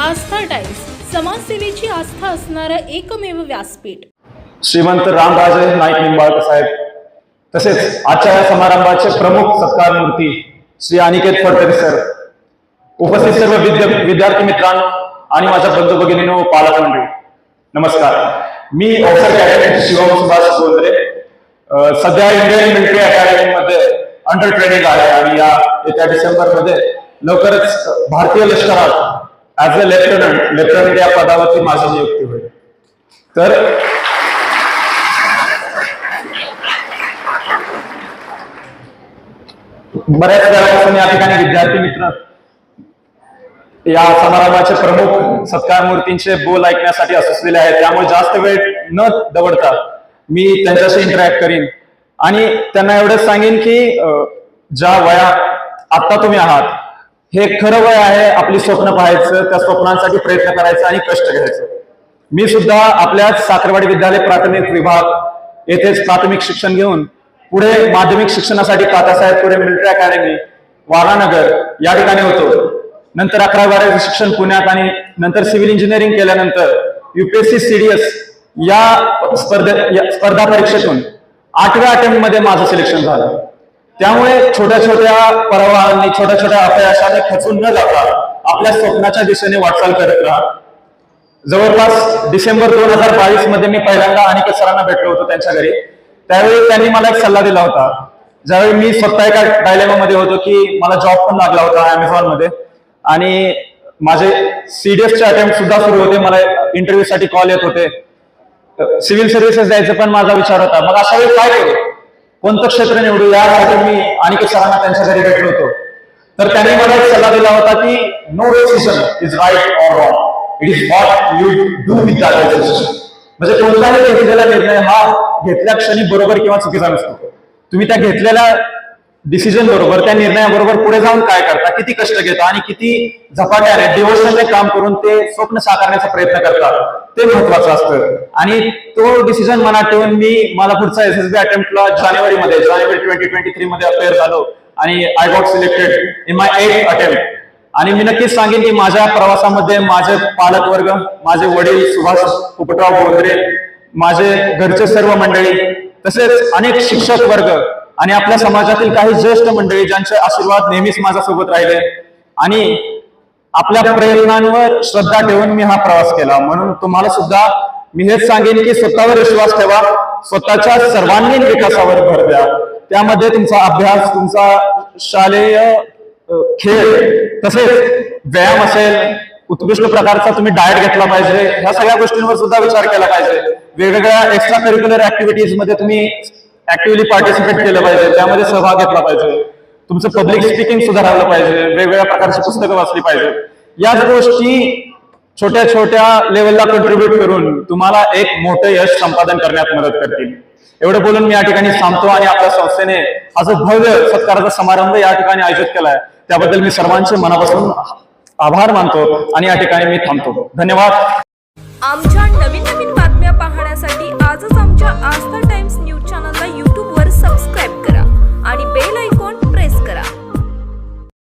आस्था times समाजसेवेची आस्था असणारं एकमेव व्यासपीठ. श्रीमंत रामराजे नाईक निंबाळकर साहेब तसेच आजच्या या समारंभाचे प्रमुख सत्कार मूर्ती श्री अनिकेत फडतरे सर उपस्थित सर्व विद्यार्थी मित्रांनो आणि माझ्या बंधू भगिनीनो पालक मंडळी नमस्कार. मी ऑफिसर कॅडेट शिवम सुभाष बोंद्रे सध्या इंडियन मिलिटरी अकॅडमीमध्ये अंडर ट्रेनिंग आहे आणि या येत्या डिसेंबरमध्ये लवकरच भारतीय लष्करात ऍज अ लेफ्टनंट लेफ्टनंट या पदावरती माझी नियुक्ती होईल. तर बऱ्याच वेळापासून या ठिकाणी विद्यार्थी मित्र या समारंभाचे प्रमुख सत्कार मूर्तींचे बोल ऐकण्यासाठी असलेले आहेत. त्यामुळे जास्त वेळ न दवडता मी त्यांच्याशी इंटरॅक्ट करीन. आणि त्यांना एवढंच सांगेन की ज्या वया आता तुम्ही आहात हे खरं वय आहे आपली स्वप्न पाहायचं त्या स्वप्नांसाठी प्रयत्न करायचा आणि कष्ट घ्यायचं. मी सुद्धा आपल्याच साखरवाडी विद्यालय प्राथमिक विभाग येथेच प्राथमिक शिक्षण घेऊन पुढे माध्यमिक शिक्षणासाठी तात्यासाहेब पुढे मिलिटरी अकॅडमी वारानगर या ठिकाणी होतो. नंतर अकरा बारावीचं शिक्षण पुण्यात आणि नंतर सिव्हिल इंजिनिअरिंग केल्यानंतर युपीएससी सीडीएस या स्पर्धे या स्पर्धा परीक्षेतून आठव्या अटेम्प्टमध्ये माझं सिलेक्शन झालं. त्यामुळे छोट्या छोट्या परवाहांनी छोट्या छोट्या अपयशाने खचून न जाता आपल्या स्वप्नाच्या दिशेने वाटचाल करत राहा. जवळपास डिसेंबर दोन हजार बावीसमध्ये मी पहिल्यांदा अनेक सरांना भेटलो होतो त्यांच्या घरी. त्यावेळी त्यांनी मला एक सल्ला दिला होता. ज्यावेळी मी स्वतः एका डायलेमा मध्ये होतो की मला जॉब पण लागला होता अमेझॉनमध्ये. आणि माझे सीडीएसचे अटेम्प्ट सुद्धा सुरू होते. मला इंटरव्ह्यू साठी कॉल येत होते. सिव्हिल सर्व्हिसेस द्यायचा पण माझा विचार होता. मग अशा वेळी काय करू? कोणतं क्षेत्र निवडू यासाठी मी अनेक सरांना त्यांच्या घरी भेटलो होतो. तर त्यांनी मला एक सल्ला दिला होता की no decision is right or wrong it is what you do with that म्हणजे कोणताही घेतलेला निर्णय हा घेतल्या क्षणी बरोबर किंवा चुकीचा नसतो. तुम्ही त्या घेतलेल्या डिसिजन बरोबर त्या निर्णयाबरोबर पुढे जाऊन काय करता किती कष्ट घेता आणि किती झपाट्याने डिवोशनने काम करून ते स्वप्न साकारण्याचा प्रयत्न करतात ते महत्वाचं असतं. आणि तो डिसिजन मनात ठेवून मी मला पुढचा एस एस बी अटेम्प्टला जानेवारीमध्ये जानेवारी ट्वेंटी ट्वेंटी थ्री मध्ये अपेअर झालो आणि I got selected in my eight attempt आणि मी नक्कीच सांगेन की माझ्या प्रवासामध्ये माझे पालक वर्ग माझे वडील सुभाष पोपटराव बोंद्रे माझे घरचे सर्व मंडळी तसेच अनेक शिक्षक वर्ग आणि आपल्या समाजातील काही ज्येष्ठ मंडळी ज्यांचे आशीर्वाद नेहमीच माझ्यासोबत राहिले. आणि आपल्या प्रेरणांवर श्रद्धा ठेवून मी हा प्रवास केला. म्हणून तुम्हाला सुद्धा मी हेच सांगेन की स्वतःवर विश्वास ठेवा. स्वतःच्या सर्वांगीण विकासावर भर द्या. त्यामध्ये तुमचा अभ्यास तुमचा शालेय खेळ तसेच व्यायाम असेल उत्कृष्ट प्रकारचा तुम्ही डाएट घेतला पाहिजे. ह्या सगळ्या गोष्टींवर सुद्धा विचार केला पाहिजे. वेगवेगळ्या एक्स्ट्रा करिक्युलर ऍक्टिव्हिटीजमध्ये तुम्ही ऍक्टिव्हली पार्टिसिपेट केलं पाहिजे. त्यामध्ये सहभाग घेतला पाहिजे. तुमचं पब्लिक स्पीकिंग सुधारलं पाहिजे. वेगवेगळ्या प्रकारची पुस्तकं वाचली पाहिजे. याच गोष्टी छोट्या छोट्या लेवलला कंट्रीब्युट करून तुम्हाला एक मोठं यश संपादन करण्यात मदत करतील. एवढं बोलून मी या ठिकाणी थांबतो आणि आपल्या संस्थेने असं भव्य सत्काराचा समारंभ या ठिकाणी आयोजित केलाय. त्याबद्दल मी सर्वांचे मनापासून आभार मानतो आणि या ठिकाणी मी थांबतो. धन्यवाद. आमच्या नवीन नवीन बातम्या पाहण्यासाठी आजच आमच्या आस्था